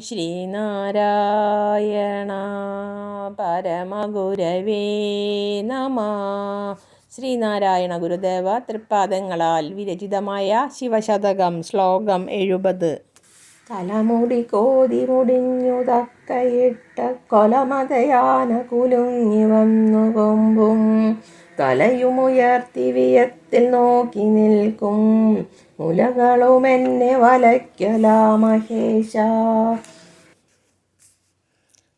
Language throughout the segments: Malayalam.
ശ്രീനാരായണ പരമഗുരവേ നമ. ശ്രീനാരായണ ഗുരുദേവ തൃപ്പാദങ്ങളാൽ വിരചിതമായ ശിവശതകം ശ്ലോകം എഴുപത്. തലമുടി കോതി മുടിഞ്ഞു തക്കയിട്ട കൊലമതയാന കുലുങ്ങി വന്നു കൊമ്പും. തലയുമുയർത്തി വിയത്തിൽ നോക്കി നിൽക്കും. മുലകളുമെന്നെ വലയ്ക്കല മഹേശ.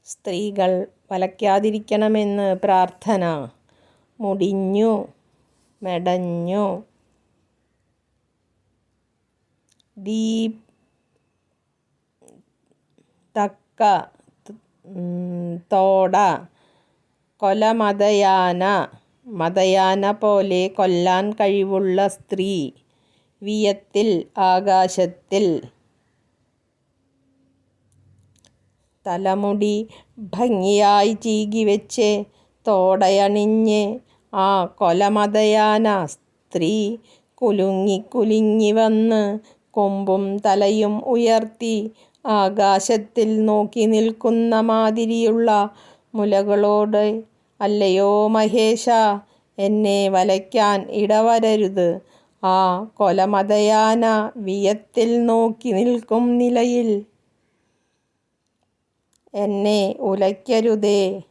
സ്ത്രീകൾ വലയ്ക്കാതിരിക്കണമെന്ന് പ്രാർത്ഥന. മുടിഞ്ഞു മെടഞ്ഞു. ദീപ് തക്ക തോട കൊലമതയാന. മതയാന പോലെ കൊല്ലാൻ കഴിവുള്ള സ്ത്രീ. വിയത്തിൽ ആകാശത്തിൽ. തലമുടി ഭംഗിയായി ചീകി വെച്ച് തോടയണിഞ്ഞ് ആ കൊലമതയാന സ്ത്രീ കുലുങ്ങി കുലുങ്ങി വന്ന് കൊമ്പും തലയും ഉയർത്തി ആകാശത്തിൽ നോക്കി നിൽക്കുന്ന മാതിരിയുള്ള മുലകളോട് അല്ലയോ മഹേഷ എന്നെ വലയ്ക്കാൻ ഇടവരരുത്. ആ കൊലമതയാന വിയത്തിൽ നോക്കി നിൽക്കും നിലയിൽ. എന്നെ ഉലയ്ക്കരുതേ.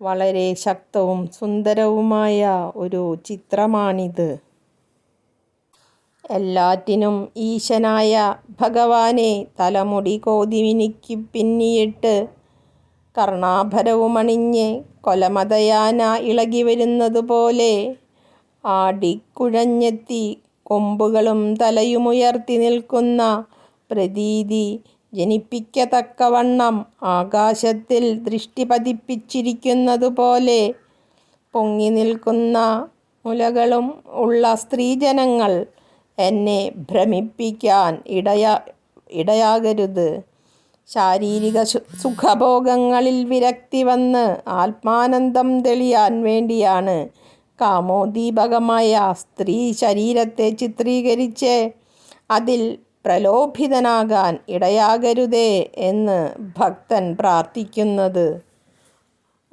വളരെ ശക്തവും സുന്ദരവുമായ ഒരു ചിത്രമാണിത്. എല്ലാറ്റിനും ഈശനായ ഭഗവാനെ തലമുടി കോതിമിനിക്ക് പിന്നിയിട്ട് കർണാഭരവുമണിഞ്ഞ് കൊലമതയാന ഇളകി വരുന്നതുപോലെ ആടിക്കുഴഞ്ഞെത്തി കൊമ്പുകളും തലയുമുയർത്തി നിൽക്കുന്ന പ്രതീതി ജനിപ്പിക്കത്തക്കവണ്ണം ആകാശത്തിൽ ദൃഷ്ടി പതിപ്പിച്ചിരിക്കുന്നതുപോലെ പൊങ്ങി നിൽക്കുന്ന മുലകളും ഉള്ള സ്ത്രീജനങ്ങൾ എന്നെ ഭ്രമിപ്പിക്കാൻ ഇടയാ ഇടയാകരുത്. ശാരീരിക സുഖഭോഗങ്ങളിൽ വിരക്തി വന്ന് ആത്മാനന്ദം തെളിയാൻ വേണ്ടിയാണ് കാമോദ്ദീപകമായ സ്ത്രീ ശരീരത്തെ ചിത്രീകരിച്ച്. അതിൽ പ്രലോഭിതനാകാൻ ഇടയാകരുതേ എന്ന് ഭക്തൻ പ്രാർത്ഥിക്കുന്നത്.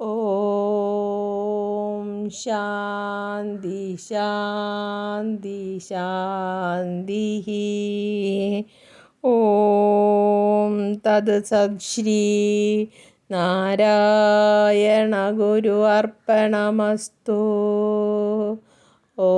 ഓം ശാന്തി ശാന്തി ശാന്തി ഓം തത് സശ്രീ നാരായണ ഗുരു അർപ്പണമസ്തു. ഓ.